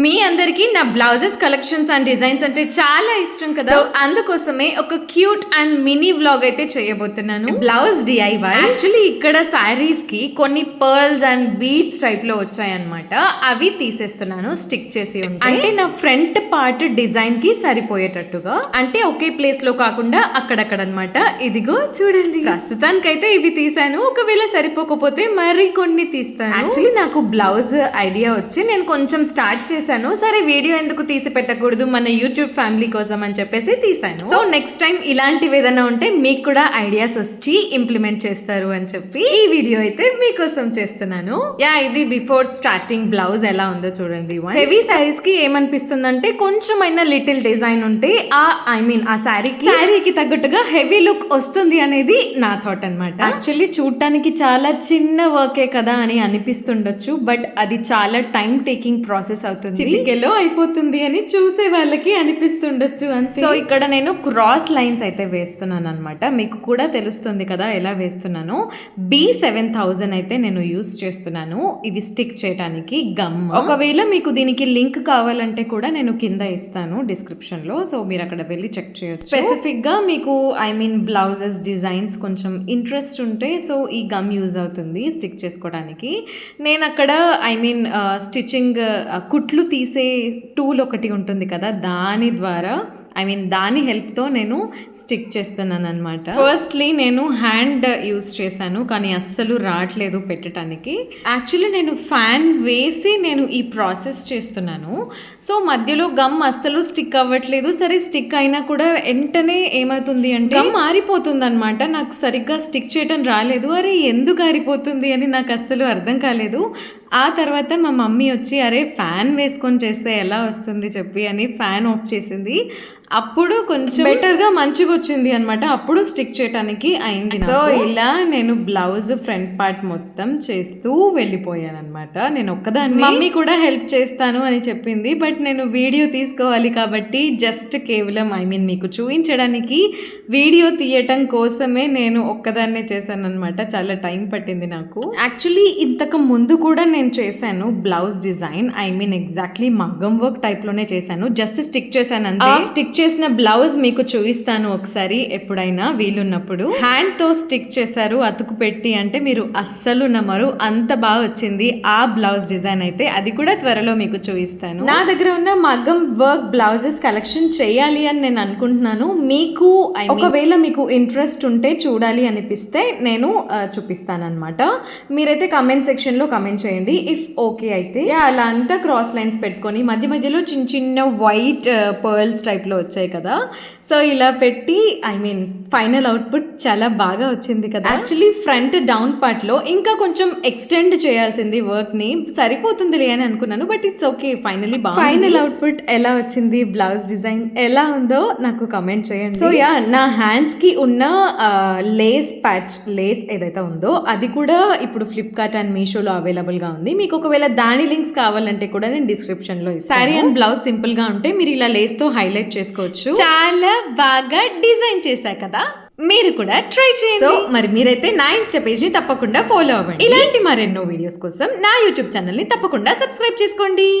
మీ అందరికీ నా blouses collections and designs అంటే చాలా ఇష్టం కదా. అందుకోసమే ఒక క్యూట్ అండ్ మినీ వ్లాగ్ అయితే చేయబోతున్నాను. బ్లౌజ్ డిఐవై యాక్చువల్లీ ఇక్కడ శారీస్కి కొన్ని పర్ల్స్ అండ్ బీడ్స్ టైప్లో వచ్చాయన్నమాట. అవి తీసేస్తున్నాను స్టిక్ చేసి అంటే నా ఫ్రంట్ పార్ట్ డిజైన్కి సరిపోయేటట్టుగా? అంటే ఒకే ప్లేస్లో కాకుండా అక్కడక్కడ అన్నమాట ఇదిగో చూడండి. ప్రస్తుతానికైతే ఇవి తీసాను ఒకవేళ సరిపోకపోతే మరి కొన్ని తీస్తాను. యాక్చువల్లీ నాకు బ్లౌజ్ ఐడియా వచ్చి నేను కొంచెం స్టార్ట్ చేశాను సరే వీడియో ఎందుకు తీసి పెట్టకూడదు మన యూట్యూబ్ ఫ్యామిలీ కోసం అని చెప్పేసి తీసాను సో నెక్స్ట్ టైం ఇలాంటివి ఏదైనా ఉంటే మీకు కూడా ఐడియాస్ వచ్చి ఇంప్లిమెంట్ చేస్తారు అని చెప్పి ఈ వీడియో అయితే మీకోసం చేస్తున్నాను. యా ఇది బిఫోర్ స్టార్టింగ్ బ్లౌజ్ ఎలా ఉందో చూడండి. హెవీ సారీస్కి ఏమనిపిస్తుందంటే కొంచెమైనా లిటిల్ డిజైన్ ఉంటే ఆ ఐ మీన్ ఆ శారీకి శారీకి తగ్గట్టుగా హెవీ లుక్ వస్తుంది అనేది నా థాట్ అన్నమాట. యాక్చువల్లీ చూడటానికి చాలా చిన్న వర్కే కదా అని అనిపిస్తుండొచ్చు బట్ అది చాలా టైం టేకింగ్ ప్రాసెస్ అవుతుంది. చిటికెలో అయిపోతుంది అని చూసే వాళ్ళకి అనిపిస్తుండొచ్చు అంతే. సో ఇక్కడ నేను క్రాస్ లైన్స్ అయితే వేస్తున్నాను అనమాట మీకు కూడా తెలుస్తుంది కదా ఎలా వేస్తున్నాను. బి సెవెన్ థౌజండ్ అయితే నేను యూస్ చేస్తున్నాను. ఇవి స్టిక్ చేయడానికి గమ్. ఒకవేళ మీకు దీనికి లింక్ కావాలంటే కూడా నేను కింద ఇస్తాను డిస్క్రిప్షన్లో సో మీరు అక్కడ వెళ్ళి చెక్ చేయొచ్చు. స్పెసిఫిక్గా మీకు ఐ మీన్ బ్లౌజెస్ డిజైన్స్ కొంచెం ఇంట్రెస్ట్ ఉంటే సో ఈ గమ్ యూజ్ అవుతుంది స్టిక్ చేసుకోవడానికి. నేను అక్కడ ఐ మీన్ స్టిచ్చింగ్ కుట్లు తీసే టూల్ ఒకటి ఉంటుంది కదా దాని ద్వారా ఐ మీన్ దాని హెల్ప్తో నేను స్టిక్ చేస్తున్నాను అనమాట ఫస్ట్లీ నేను హ్యాండ్ యూస్ చేశాను కానీ అస్సలు రావట్లేదు పెట్టడానికి యాక్చువల్లీ నేను ఫ్యాన్ వేసి నేను ఈ ప్రాసెస్ చేస్తున్నాను. సో మధ్యలో గమ్ అస్సలు స్టిక్ అవ్వట్లేదు. సరే స్టిక్ అయినా కూడా వెంటనే ఏమవుతుంది అంటే గమ్ ఆరిపోతుంది అనమాట నాకు సరిగ్గా స్టిక్ చేయడం రాలేదు. అరే ఎందుకు ఆరిపోతుంది అని నాకు అస్సలు అర్థం కాలేదు. ఆ తర్వాత మా మమ్మీ వచ్చి అరే ఫ్యాన్ వేసుకొని చేస్తే ఎలా వస్తుంది చెప్పి అని ఫ్యాన్ ఆఫ్ చేసింది. అప్పుడు కొంచెం బెటర్గా మంచిగా వచ్చింది అనమాట అప్పుడు స్టిక్ చేయడానికి అయింది సో ఇలా నేను బ్లౌజ్ ఫ్రంట్ పార్ట్ మొత్తం చేస్తూ వెళ్ళిపోయాను అనమాట నేను ఒక్కదాన్ని మమ్మీ కూడా హెల్ప్ చేస్తాను అని చెప్పింది. బట్ నేను వీడియో తీసుకోవాలి కాబట్టి జస్ట్ కేవలం ఐ మీన్ మీకు చూపించడానికి వీడియో తీయటం కోసమే నేను ఒక్కదాన్నే చేశాను అనమాట చాలా టైం పట్టింది నాకు. యాక్చువల్లీ ఇంతకు ముందు కూడా నేను చేశాను blouse design. I mean exactly మగ్గం వర్క్ టైప్లోనే చేశాను. జస్ట్ స్టిక్ చేశాను అంతే స్టిక్ చేసిన బ్లౌజ్ మీకు చూపిస్తాను ఒకసారి ఎప్పుడైనా వీలున్నప్పుడు. హ్యాండ్తో స్టిక్ చేశారు అతుకు పెట్టి అంటే మీరు అస్సలు నమ్మరు. అంత బాగా వచ్చింది ఆ బ్లౌజ్ డిజైన్ అయితే. అది కూడా త్వరలో మీకు చూపిస్తాను. నా దగ్గర ఉన్న మగ్గం వర్క్ బ్లౌజెస్ కలెక్షన్ చేయాలి అని నేను అనుకుంటున్నాను. మీకు ఒకవేళ మీకు ఇంట్రెస్ట్ ఉంటే చూడాలి అనిపిస్తే నేను చూపిస్తాను అనమాట మీరైతే కమెంట్ సెక్షన్లో కమెంట్ చేయండి. ఇఫ్ ఓకే అయితే. అలా అంతా క్రాస్ లైన్స్ పెట్టుకొని మధ్య మధ్యలో చిన్న చిన్న వైట్ పర్ల్స్ టైప్లో వచ్చాయి కదా. సో ఇలా పెట్టి ఐ మీన్ ఫైనల్ అవుట్పుట్ చాలా బాగా వచ్చింది కదా. యాక్చువల్లీ ఫ్రంట్ డౌన్ పార్ట్లో ఇంకా కొంచెం ఎక్స్టెండ్ చేయాల్సింది వర్క్ని. సరిపోతుందిలే అని అనుకున్నాను but it's okay finally final output ఎలా వచ్చింది? బ్లౌజ్ డిజైన్ ఎలా ఉందో నాకు కమెంట్ చేయండి. సో యా నా హ్యాండ్స్కి ఉన్న లేస్ ప్యాచ్ లేస్ ఏదైతే ఉందో అది కూడా ఇప్పుడు ఫ్లిప్కార్ట్ అండ్ మీషోలో అవైలబుల్గా ఉంది. మీకు ఒకవేళ దాని లింక్స్ కావాలంటే కూడా నేను డిస్క్రిప్షన్లో సారీ అండ్ బ్లౌజ్ సింపుల్గా ఉంటే మీరు ఇలా లేస్తో హైలైట్ చేసుకోవచ్చు. చాలా బాగా డిజైన్ చేశా కదా. మీరు కూడా ట్రై చేయండి. మరి మీరైతే నా ఇన్స్టా పేజ్ని తప్పకుండా ఫాలో అవ్వండి. ఇలాంటి మరెన్నో వీడియోస్ కోసం నా యూట్యూబ్ ఛానల్ని తప్పకుండా సబ్స్క్రైబ్ చేసుకోండి.